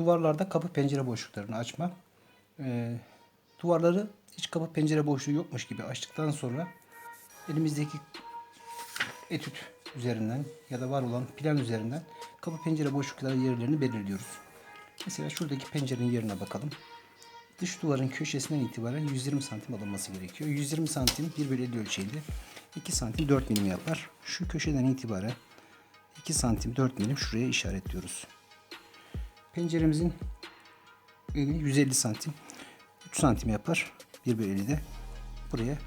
duvarlarda kapı pencere boşluklarını açma. Ee, duvarları hiç kapı pencere boşluğu yokmuş gibi açtıktan sonra elimizdeki etüt üzerinden ya da var olan plan üzerinden kapı pencere boşlukları yerlerini belirliyoruz. Mesela şuradaki pencerenin yerine bakalım. Dış duvarın köşesinden itibaren 120 santim alınması gerekiyor. 120 santim 1 bölü 50 ölçeğinde 2 santim 4 milim yapar. Şu köşeden itibaren 2 santim 4 milim şuraya işaretliyoruz. Penceremizin eni 150 santim 3 santim yapar. 1 bölü 50'de buraya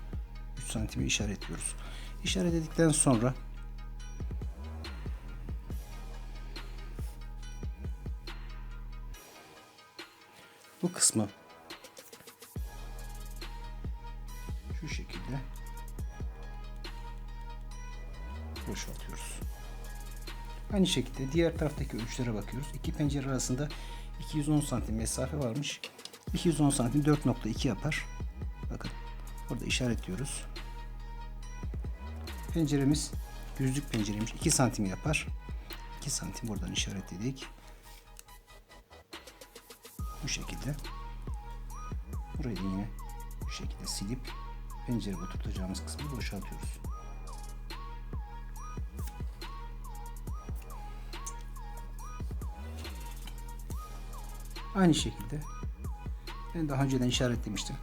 3 santimi işaretliyoruz. İşaretledikten sonra bu kısmı şu şekilde boşaltıyoruz. Aynı şekilde diğer taraftaki ölçülere bakıyoruz. İki pencere arasında 210 santim mesafe varmış. 210 santim 4.2 yapar. Bakın burada işaretliyoruz. Penceremiz düzlük pencereymiş. 2 santim yapar. 2 santim buradan işaretledik. Bu şekilde. Burayı yine bu şekilde silip pencere oturtacağımız kısmı boşaltıyoruz. Aynı şekilde ben daha önceden işaretlemiştim.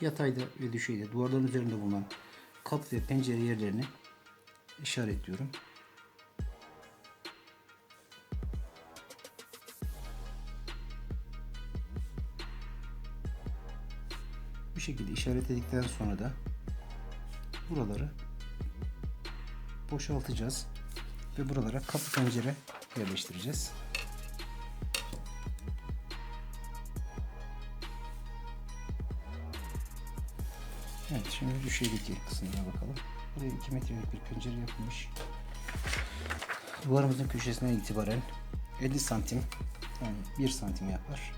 Yatayda ve düşeyde duvarların üzerinde bulunan kapı ve pencere yerlerini işaretliyorum. Şekilde işaretledikten sonra da buraları boşaltacağız ve buralara kapı pencere yerleştireceğiz. Evet şimdi düşeydeki kısımlara bakalım. Buraya 2 metrelik bir pencere yapılmış. Duvarımızın köşesinden itibaren 50 santim yani 1 santim yapar.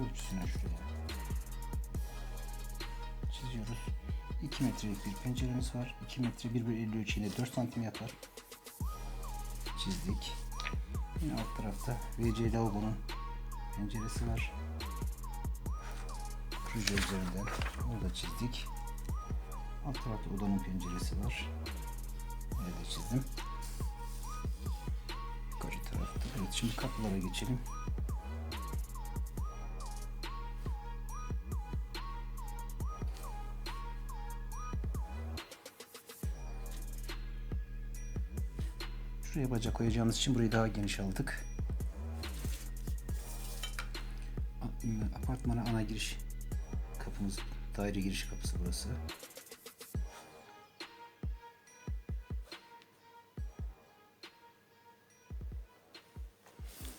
Ölçüsüne şuraya çiziyoruz. 2 metrelik bir penceremiz var. 2 metre 1 bölü 50 ölçeğinde 4 santim yapar. Çizdik. Yine alt tarafta WC lavabonun penceresi var. Proje üzerinden orada çizdik. Alt tarafta odanın penceresi var. Nerede çizdim. Yukarı tarafta. Evet şimdi kapılara geçelim. Şuraya bacak koyacağımız için burayı daha geniş aldık. A- Apartmana ana giriş kapımız, daire giriş kapısı burası.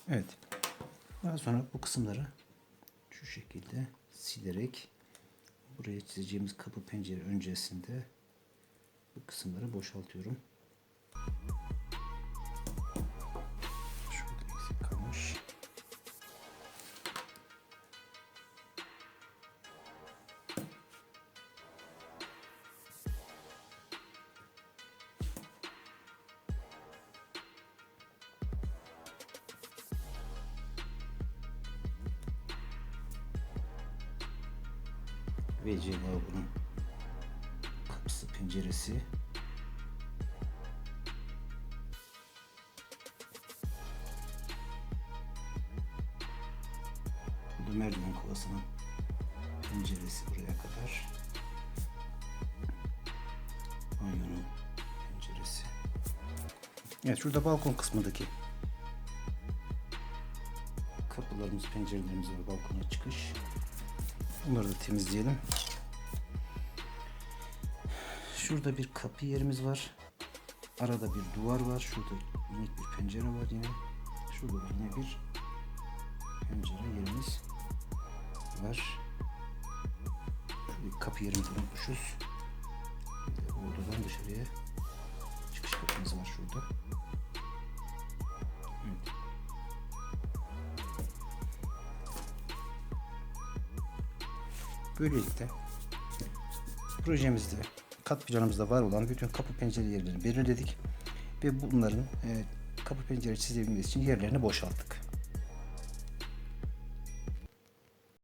Evet. Daha sonra bu kısımları şu şekilde silerek buraya çizeceğimiz kapı pencere öncesinde bu kısımları boşaltıyorum. WC lavabonun kapısı penceresi. Bu merdiven kovasının penceresi buraya kadar. Banyonun penceresi. Evet şurada balkon kısmındaki kapılarımız, pencerelerimiz var balkona çıkış. Bunları da temizleyelim. Şurada bir kapı yerimiz var. Arada bir duvar var. Şurada minik bir pencere var yine. Şurada da yine bir pencere yerimiz var. Şurada kapı yerimizi unutmuşuz. Odadan dışarıya çıkış kapımız var şurada. Böylelikle projemizde kat planımızda var olan bütün kapı pencere yerlerini belirledik ve bunların e, kapı pencere çizebilmesi için yerlerini boşalttık.